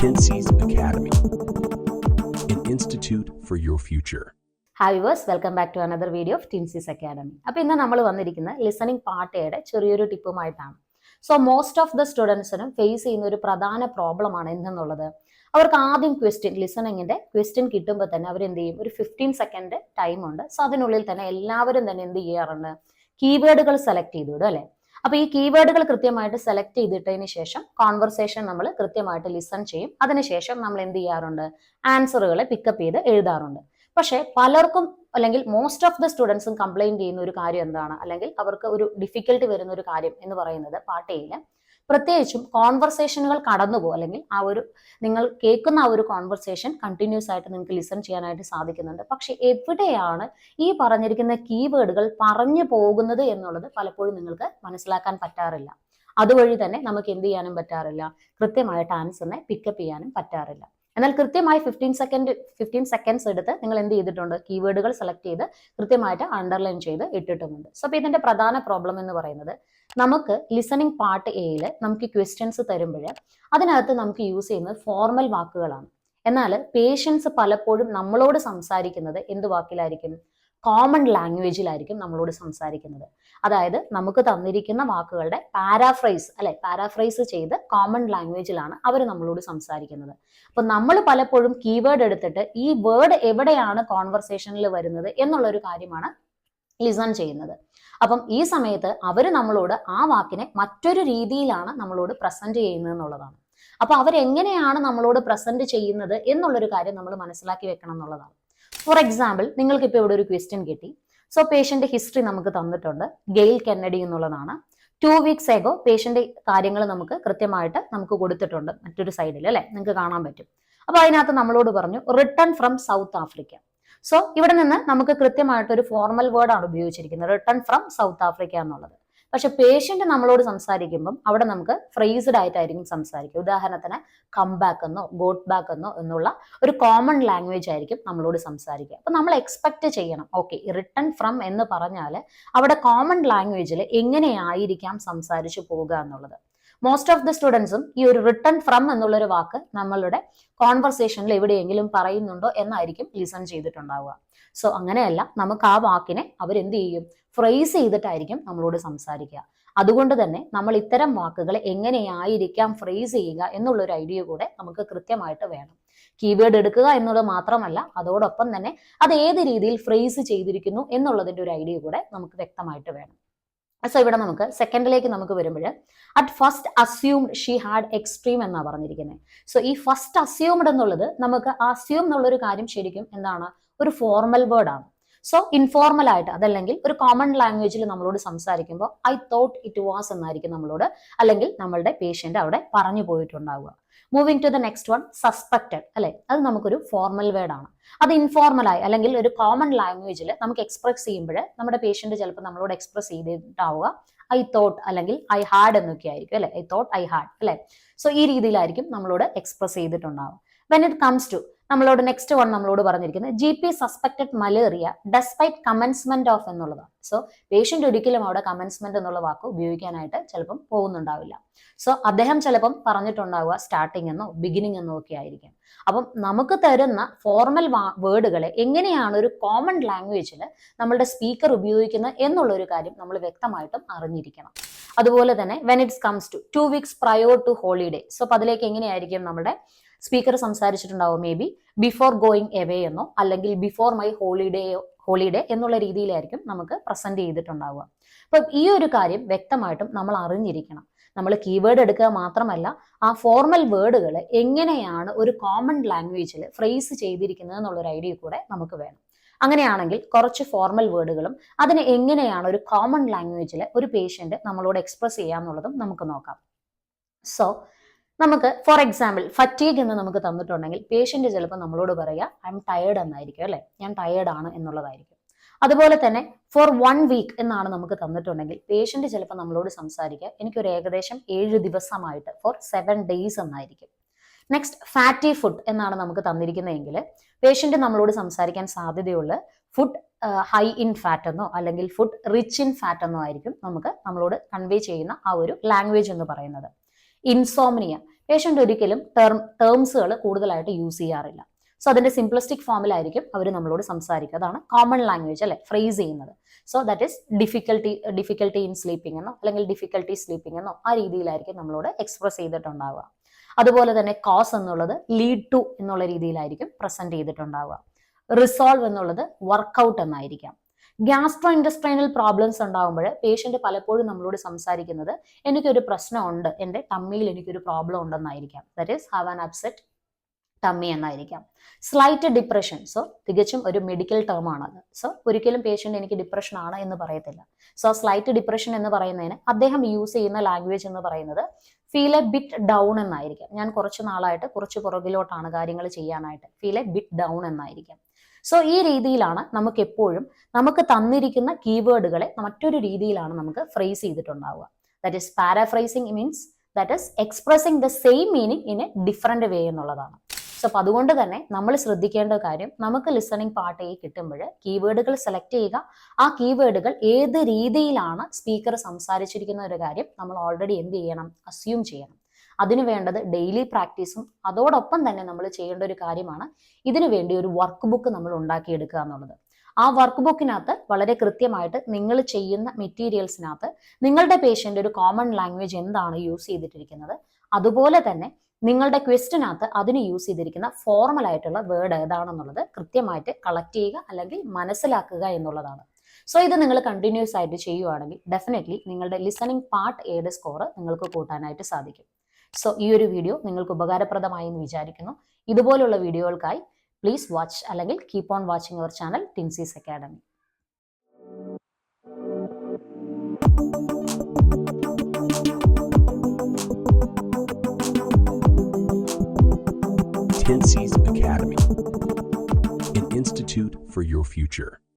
Tensees Academy, an institute for your future. Hi viewers welcome back to another video of Tensees Academy അപ്പോൾ ഇന്ന് നമ്മൾ വന്നിരിക്കുന്ന listening പാർട്ടയുടെ ചെറിയൊരു ടിപ്പുമായിട്ടാണ്. സോ മോസ്റ്റ് ഓഫ് ദ സ്റ്റുഡൻസിനും ഫേസ് ചെയ്യുന്ന ഒരു പ്രധാന പ്രോബ്ലമാണ് എന്തെന്നുള്ളത്. അവർക്ക് ആദ്യം ക്വസ്റ്റ്യൻ ലിസണിങ്ങിന്റെ ക്വസ്റ്റ്യൻ കിട്ടുമ്പോൾ തന്നെ അവർ എന്ത് ചെയ്യും? ഒരു ഫിഫ്റ്റീൻ സെക്കൻഡ് ടൈം ഉണ്ട്. സോ അതിനുള്ളിൽ തന്നെ എല്ലാവരും തന്നെ എന്ത് ചെയ്യാറുണ്ട്? കീവേഡുകൾ സെലക്ട് ചെയ്തു വിടും അല്ലെ? അപ്പൊ ഈ കീവേഡുകൾ കൃത്യമായിട്ട് സെലക്ട് ചെയ്തിട്ടതിന് ശേഷം കോൺവെർസേഷൻ നമ്മൾ കൃത്യമായിട്ട് ലിസൺ ചെയ്യും. അതിനുശേഷം നമ്മൾ എന്ത് ചെയ്യാറുണ്ട്? ആൻസറുകളെ പിക്കപ്പ് ചെയ്ത് എഴുതാറുണ്ട്. പക്ഷേ പലർക്കും അല്ലെങ്കിൽ മോസ്റ്റ് ഓഫ് ദ സ്റ്റുഡൻസും കംപ്ലൈന്റ് ചെയ്യുന്ന ഒരു കാര്യം എന്താണ്? അല്ലെങ്കിൽ അവർക്ക് ഒരു ഡിഫിക്കൽട്ടി വരുന്ന ഒരു കാര്യം എന്ന് പറയുന്നത് പാട്ടയിൽ പ്രത്യേകിച്ചും കോൺവെർസേഷനുകൾ കടന്നുപോകും അല്ലെങ്കിൽ ആ ഒരു നിങ്ങൾ കേൾക്കുന്ന ആ ഒരു കോൺവെർസേഷൻ കണ്ടിന്യൂസ് ആയിട്ട് നിങ്ങൾക്ക് ലിസൺ ചെയ്യാനായിട്ട് സാധിക്കുന്നുണ്ട്. പക്ഷെ എവിടെയാണ് ഈ പറഞ്ഞിരിക്കുന്ന കീവേഡുകൾ പറഞ്ഞു പോകുന്നത് എന്നുള്ളത് പലപ്പോഴും നിങ്ങൾക്ക് മനസ്സിലാക്കാൻ പറ്റാറില്ല. അതുവഴി തന്നെ നമുക്ക് എന്ത് ചെയ്യാനും പറ്റാറില്ല. കൃത്യമായിട്ട് ആൻസറിനെ പിക്കപ്പ് ചെയ്യാനും പറ്റാറില്ല. എന്നാൽ കൃത്യമായി ഫിഫ്റ്റീൻ സെക്കൻഡ് ഫിഫ്റ്റീൻ സെക്കൻഡ്സ് എടുത്ത് നിങ്ങൾ എന്ത് ചെയ്തിട്ടുണ്ട്? കീവേഡുകൾ സെലക്ട് ചെയ്ത് കൃത്യമായിട്ട് അണ്ടർലൈൻ ചെയ്ത് ഇട്ടിട്ടുമുണ്ട്. സോ ഇതിന്റെ പ്രധാന പ്രോബ്ലം എന്ന് പറയുന്നത് നമുക്ക് ലിസണിങ് പാർട്ട് എയിൽ നമുക്ക് ക്വസ്റ്റ്യൻസ് തരുമ്പോൾ അതിനകത്ത് നമുക്ക് യൂസ് ചെയ്യുന്നത് ഫോർമൽ വാക്കുകളാണ്. എന്നാൽ പേഷ്യൻസ് പലപ്പോഴും നമ്മളോട് സംസാരിക്കുന്നത് എന്ത് വാക്കിലായിരിക്കും? കോമൺ ലാംഗ്വേജിലായിരിക്കും നമ്മളോട് സംസാരിക്കുന്നത്. അതായത് നമുക്ക് തന്നിരിക്കുന്ന വാക്കുകളുടെ പാരാഫ്രൈസ് അല്ലെ പാരാഫ്രൈസ് ചെയ്ത് കോമൺ ലാംഗ്വേജിലാണ് അവർ നമ്മളോട് സംസാരിക്കുന്നത്. അപ്പൊ നമ്മൾ പലപ്പോഴും കീവേഡ് എടുത്തിട്ട് ഈ വേർഡ് എവിടെയാണ് കോൺവെർസേഷനിൽ വരുന്നത് എന്നുള്ള ഒരു കാര്യമാണ് ലിസൺ ചെയ്യുന്നത്. അപ്പം ഈ സമയത്ത് അവർ നമ്മളോട് ആ വാക്കിനെ മറ്റൊരു രീതിയിലാണ് നമ്മളോട് പ്രസന്റ് ചെയ്യുന്നത് എന്നുള്ളതാണ്. അപ്പൊ അവരെങ്ങനെയാണ് നമ്മളോട് പ്രസന്റ് ചെയ്യുന്നത് എന്നുള്ളൊരു കാര്യം നമ്മൾ മനസ്സിലാക്കി വെക്കണം എന്നുള്ളതാണ്. ഫോർ എക്സാമ്പിൾ നിങ്ങൾക്ക് ഇപ്പോൾ ഇവിടെ ഒരു ക്വസ്റ്റ്യൻ കിട്ടി. സോ പേഷ്യന്റ് ഹിസ്റ്ററി നമുക്ക് തന്നിട്ടുണ്ട്. ഗെയിൽ കെന്നഡി എന്നുള്ളതാണ്. ടു വീക്സ് എഗോ പേഷ്യന്റ് കാര്യങ്ങൾ നമുക്ക് കൃത്യമായിട്ട് നമുക്ക് കൊടുത്തിട്ടുണ്ട് മറ്റൊരു സൈഡിൽ അല്ലെ? നിങ്ങൾക്ക് കാണാൻ പറ്റും. അപ്പൊ അതിനകത്ത് നമ്മളോട് പറഞ്ഞു return from South Africa so ഇവിടെ നിന്ന് നമുക്ക് കൃത്യമായിട്ട് ഒരു ഫോർമൽ വേർഡ് ആണ് ഉപയോഗിച്ചിരിക്കുന്നത്. റിട്ടേൺ ഫ്രം സൗത്ത് ആഫ്രിക്ക എന്നുള്ളത്. പക്ഷെ പേഷ്യന്റ് നമ്മളോട് സംസാരിക്കുമ്പം അവിടെ നമുക്ക് ഫ്രേസ്ഡ് ആയിട്ടായിരിക്കും സംസാരിക്കുക. ഉദാഹരണത്തിന് കം ബാക്ക് എന്നോ ഗോട്ട് ബാക്ക് എന്നോ എന്നുള്ള ഒരു കോമൺ ലാംഗ്വേജ് ആയിരിക്കും നമ്മളോട് സംസാരിക്കുക. അപ്പൊ നമ്മൾ എക്സ്പെക്ട് ചെയ്യണം. ഓക്കെ റിട്ടേൺ ഫ്രം എന്ന് പറഞ്ഞാൽ അവിടെ കോമൺ ലാംഗ്വേജിൽ എങ്ങനെയായിരിക്കാം സംസാരിച്ചു പോവുക എന്നുള്ളത്. മോസ്റ്റ് ഓഫ് ദി സ്റ്റുഡൻസും ഈ ഒരു റിട്ടേൺ ഫ്രം എന്നുള്ളൊരു വാക്ക് നമ്മളുടെ കോൺവെർസേഷനിൽ എവിടെയെങ്കിലും പറയുന്നുണ്ടോ എന്നായിരിക്കും ലിസൺ ചെയ്തിട്ടുണ്ടാവുക. സോ അങ്ങനെയല്ല നമുക്ക് ആ വാക്കിനെ അവരെന്ത് ചെയ്യും? ഫ്രേസ് ചെയ്തിട്ടായിരിക്കും നമ്മളോട് സംസാരിക്കുക. അതുകൊണ്ട് തന്നെ നമ്മൾ ഇത്തരം വാക്കുകളെ എങ്ങനെയായിരിക്കാം ഫ്രേസ് ചെയ്യുക എന്നുള്ള ഒരു ഐഡിയ കൂടെ നമുക്ക് കൃത്യമായിട്ട് വേണം. കീവേഡ് എടുക്കുക എന്നുള്ളത് മാത്രമല്ല അതോടൊപ്പം തന്നെ അത് ഏത് രീതിയിൽ ഫ്രേസ് ചെയ്തിരിക്കുന്നു എന്നുള്ളതിന്റെ ഒരു ഐഡിയ കൂടെ നമുക്ക് വ്യക്തമായിട്ട് വേണം. സോ ഇവിടെ നമുക്ക് സെക്കൻഡിലേക്ക് നമുക്ക് വരുമ്പോൾ at first assumed she had extreme എന്നാണ് പറഞ്ഞിരിക്കുന്നത് സോ ഈ ഫസ്റ്റ് അസ്യൂംഡ് എന്നുള്ളത് നമുക്ക് അസ്യൂം എന്നുള്ളൊരു കാര്യം ശരിക്കും എന്താണ്? ഒരു ഫോർമൽ വേർഡ് ആണ്. സോ ഇൻഫോർമൽ ആയിട്ട് അതല്ലെങ്കിൽ ഒരു കോമൺ ലാംഗ്വേജിൽ നമ്മളോട് സംസാരിക്കുമ്പോൾ ഐ തോട്ട് ഇറ്റ് വാസ് എന്നായിരിക്കും നമ്മളോട് അല്ലെങ്കിൽ നമ്മളുടെ പേഷ്യന്റ് അവിടെ പറഞ്ഞു പോയിട്ടുണ്ടാവുക. Moving to the next one suspected അല്ലെ? അത് നമുക്കൊരു ഫോർമൽ വേർഡ് ആണ്. അത് ഇൻഫോർമലായി അല്ലെങ്കിൽ ഒരു കോമൺ ലാംഗ്വേജിൽ നമുക്ക് എക്സ്പ്രസ് ചെയ്യുമ്പോൾ നമ്മുടെ പേഷ്യന്റ് ചിലപ്പോൾ നമ്മളോട് എക്സ്പ്രസ് ചെയ്തിട്ടാവുക. ഐ തോട്ട് അല്ലെങ്കിൽ ഐ ഹാഡ് എന്നൊക്കെ ആയിരിക്കും അല്ലെ? ഐ തോട്ട് ഐ ഹാഡ് അല്ലെ? സോ ഈ രീതിയിലായിരിക്കും നമ്മളോട് എക്സ്പ്രസ് ചെയ്തിട്ടുണ്ടാവുക. വെൻ ഇറ്റ് കംസ് ടു നമ്മളോട് നെക്സ്റ്റ് വൺ നമ്മളോട് പറഞ്ഞിരിക്കുന്നത് G P suspected malaria despite commencement of എന്നുള്ളതാണ്. സോ പേഷ്യന്റ് ഒരിക്കലും അവിടെ കമൻസ്മെന്റ് എന്നുള്ള വാക്ക് ഉപയോഗിക്കാനായിട്ട് ചിലപ്പം പോകുന്നുണ്ടാവില്ല. സോ അദ്ദേഹം ചിലപ്പം പറഞ്ഞിട്ടുണ്ടാവുക സ്റ്റാർട്ടിംഗ് എന്നോ ബിഗിനിങ് എന്നോ ഒക്കെ ആയിരിക്കും. അപ്പം നമുക്ക് തരുന്ന ഫോർമൽ വേർഡുകളെ എങ്ങനെയാണ് ഒരു കോമൺ ലാംഗ്വേജിൽ നമ്മളുടെ സ്പീക്കർ ഉപയോഗിക്കുന്നത് എന്നുള്ള ഒരു കാര്യം നമ്മൾ വ്യക്തമായിട്ടും അറിഞ്ഞിരിക്കണം. അതുപോലെ തന്നെ when it's comes to two weeks prior to holiday so അപ്പൊ അതിലേക്ക് എങ്ങനെയായിരിക്കും നമ്മുടെ സ്പീക്കർ സംസാരിച്ചിട്ടുണ്ടാവും maybe before going away എന്നോ അല്ലെങ്കിൽ ബിഫോർ മൈ ഹോളിഡേയോ ഹോളിഡേ എന്നുള്ള രീതിയിലായിരിക്കും നമുക്ക് പ്രസന്റ് ചെയ്തിട്ടുണ്ടാവുക. അപ്പൊ ഈ ഒരു കാര്യം വ്യക്തമായിട്ടും നമ്മൾ അറിഞ്ഞിരിക്കണം. നമ്മൾ കീവേഡ് എടുക്കുക മാത്രമല്ല ആ ഫോർമൽ വേർഡുകൾ എങ്ങനെയാണ് ഒരു കോമൺ ലാംഗ്വേജിൽ ഫ്രേസ് ചെയ്തിരിക്കുന്നത് എന്നുള്ള ഒരു ഐഡിയ കൂടെ നമുക്ക് വേണം. അങ്ങനെയാണെങ്കിൽ കുറച്ച് ഫോർമൽ വേർഡുകളും അതിനെ എങ്ങനെയാണ് ഒരു കോമൺ ലാംഗ്വേജിൽ ഒരു പേഷ്യന്റ് നമ്മളോട് എക്സ്പ്രസ് ചെയ്യാന്നുള്ളതും നമുക്ക് നോക്കാം. സോ നമുക്ക് ഫോർ എക്സാമ്പിൾ ഫറ്റീഗ് എന്ന് നമുക്ക് തന്നിട്ടുണ്ടെങ്കിൽ പേഷ്യന്റ് ചിലപ്പോൾ നമ്മളോട് പറയുക ഐ എം ടയേർഡ് എന്നായിരിക്കും അല്ലെ? ഞാൻ ടയേർഡ് ആണ് എന്നുള്ളതായിരിക്കും. അതുപോലെ തന്നെ ഫോർ വൺ വീക്ക് എന്നാണ് നമുക്ക് തന്നിട്ടുണ്ടെങ്കിൽ പേഷ്യന്റ് ചിലപ്പോൾ നമ്മളോട് സംസാരിക്കുക എനിക്കൊരു ഏകദേശം ഏഴ് ദിവസമായിട്ട് ഫോർ സെവൻ ഡേയ്സ് എന്നായിരിക്കും. നെക്സ്റ്റ് ഫാറ്റി ഫുഡ് എന്നാണ് നമുക്ക് തന്നിരിക്കുന്നതെങ്കിൽ പേഷ്യന്റ് നമ്മളോട് സംസാരിക്കാൻ സാധ്യതയുള്ള ഫുഡ് ഹൈ ഇൻ ഫാറ്റ് എന്നോ അല്ലെങ്കിൽ ഫുഡ് റിച്ച് ഇൻ ഫാറ്റ് എന്നോ ആയിരിക്കും നമുക്ക് നമ്മളോട് കൺവേ ചെയ്യുന്ന ആ ഒരു ലാംഗ്വേജ് എന്ന് പറയുന്നത്. ഇൻസോമിനിയ പേഷ്യന്റ് ഒരിക്കലും ടേം ടേംസുകൾ കൂടുതലായിട്ട് യൂസ് ചെയ്യാറില്ല. സോ അതിന്റെ സിംപ്ലിസ്റ്റിക് ഫോമിലായിരിക്കും അവർ നമ്മളോട് സംസാരിക്കുക. അതാണ് കോമൺ ലാംഗ്വേജ് അല്ലെ? ഫ്രേസ് ചെയ്യുന്നത്. So that is difficulty difficulty in sleeping എന്നോ അല്ലെങ്കിൽ ഡിഫിക്കൽട്ടി സ്ലീപ്പിംഗ് എന്നോ ആ രീതിയിലായിരിക്കും നമ്മളോട് എക്സ്പ്രസ് ചെയ്തിട്ടുണ്ടാവുക. അതുപോലെ തന്നെ കോസ് എന്നുള്ളത് ലീഡ് ടു എന്നുള്ള രീതിയിലായിരിക്കും പ്രസന്റ് ചെയ്തിട്ടുണ്ടാവുക. റിസോൾവ് എന്നുള്ളത് വർക്കൗട്ട് എന്നായിരിക്കാം. ഗ്യാസ്ട്രോ ഇൻഡസ്ട്രൈനൽ പ്രോബ്ലംസ് ഉണ്ടാകുമ്പോൾ പേഷ്യന്റ് പലപ്പോഴും നമ്മളോട് സംസാരിക്കുന്നത് എനിക്കൊരു പ്രശ്നമുണ്ട്. എന്റെ ടമ്മിയിൽ എനിക്കൊരു problem ഉണ്ടെന്നായിരിക്കാം. That is have an upset tummy എന്നായിരിക്കാം. Slight depression so തികച്ചും ഒരു മെഡിക്കൽ ടേം ആണത്. സോ ഒരിക്കലും പേഷ്യന്റ് എനിക്ക് ഡിപ്രഷൻ ആണ് എന്ന് പറയത്തില്ല. സോ സ്ലൈറ്റ് ഡിപ്രഷൻ എന്ന് പറയുന്നതിന് അദ്ദേഹം യൂസ് ചെയ്യുന്ന ലാംഗ്വേജ് എന്ന് പറയുന്നത് ഫീൽ എ ബിറ്റ് ഡൗൺ എന്നായിരിക്കാം. ഞാൻ കുറച്ച് നാളായിട്ട് കുറച്ച് പുറകിലോട്ടാണ് കാര്യങ്ങൾ ചെയ്യാനായിട്ട്. ഫീൽ എ ബിറ്റ് ഡൗൺ എന്നായിരിക്കാം. സോ ഈ രീതിയിലാണ് നമുക്ക് എപ്പോഴും നമുക്ക് തന്നിരിക്കുന്ന കീവേഡുകളെ മറ്റൊരു രീതിയിലാണ് നമുക്ക് phrase ചെയ്തിട്ടുണ്ടാവുക. That is paraphrasing means that is expressing the same meaning in a different way എന്നുള്ളതാണ്. സോ അപ്പൊ അതുകൊണ്ട് തന്നെ നമ്മൾ ശ്രദ്ധിക്കേണ്ട കാര്യം നമുക്ക് ലിസണിങ് പാർട്ട് എ കിട്ടുമ്പോൾ കീവേഡുകൾ സെലക്ട് ചെയ്യുക ആ കീവേഡുകൾ ഏത് രീതിയിലാണ് സ്പീക്കർ സംസാരിച്ചിരിക്കുന്ന ഒരു കാര്യം നമ്മൾ ഓൾറെഡി എന്ത് ചെയ്യണം അസ്യൂം ചെയ്യണം. അതിന് വേണ്ടത് ഡെയിലി പ്രാക്ടീസും അതോടൊപ്പം തന്നെ നമ്മൾ ചെയ്യേണ്ട ഒരു കാര്യമാണ് ഇതിനു വേണ്ടി ഒരു വർക്ക് ബുക്ക് നമ്മൾ ഉണ്ടാക്കിയെടുക്കുക എന്നുള്ളത്. ആ വർക്ക് ബുക്കിനകത്ത് വളരെ കൃത്യമായിട്ട് നിങ്ങൾ ചെയ്യുന്ന മെറ്റീരിയൽസിനകത്ത് നിങ്ങളുടെ പേഷ്യന്റ് ഒരു കോമൺ ലാംഗ്വേജ് എന്താണ് യൂസ് ചെയ്തിട്ടിരിക്കുന്നത്? അതുപോലെ തന്നെ നിങ്ങളുടെ ക്വസ്റ്റിനകത്ത് അതിന് യൂസ് ചെയ്തിരിക്കുന്ന ഫോർമൽ ആയിട്ടുള്ള വേർഡ് ഏതാണെന്നുള്ളത് കൃത്യമായിട്ട് കളക്ട് ചെയ്യുക അല്ലെങ്കിൽ മനസ്സിലാക്കുക എന്നുള്ളതാണ്. സോ ഇത് നിങ്ങൾ കണ്ടിന്യൂസ് ആയിട്ട് ചെയ്യുവാണെങ്കിൽ ഡെഫിനറ്റ്ലി നിങ്ങളുടെ ലിസണിങ് പാർട്ട് ഏത് സ്കോർ നിങ്ങൾക്ക് കൂട്ടാനായിട്ട് സാധിക്കും. സോ ഈ ഒരു വീഡിയോ നിങ്ങൾക്ക് ഉപകാരപ്രദമായി എന്ന് വിചാരിക്കുന്നു ഇതുപോലുള്ള വീഡിയോകൾക്കായി പ്ലീസ് വാച്ച് അല്ലെങ്കിൽ keep on watching our channel Tensees Academy Tensees Academy, an institute for your future.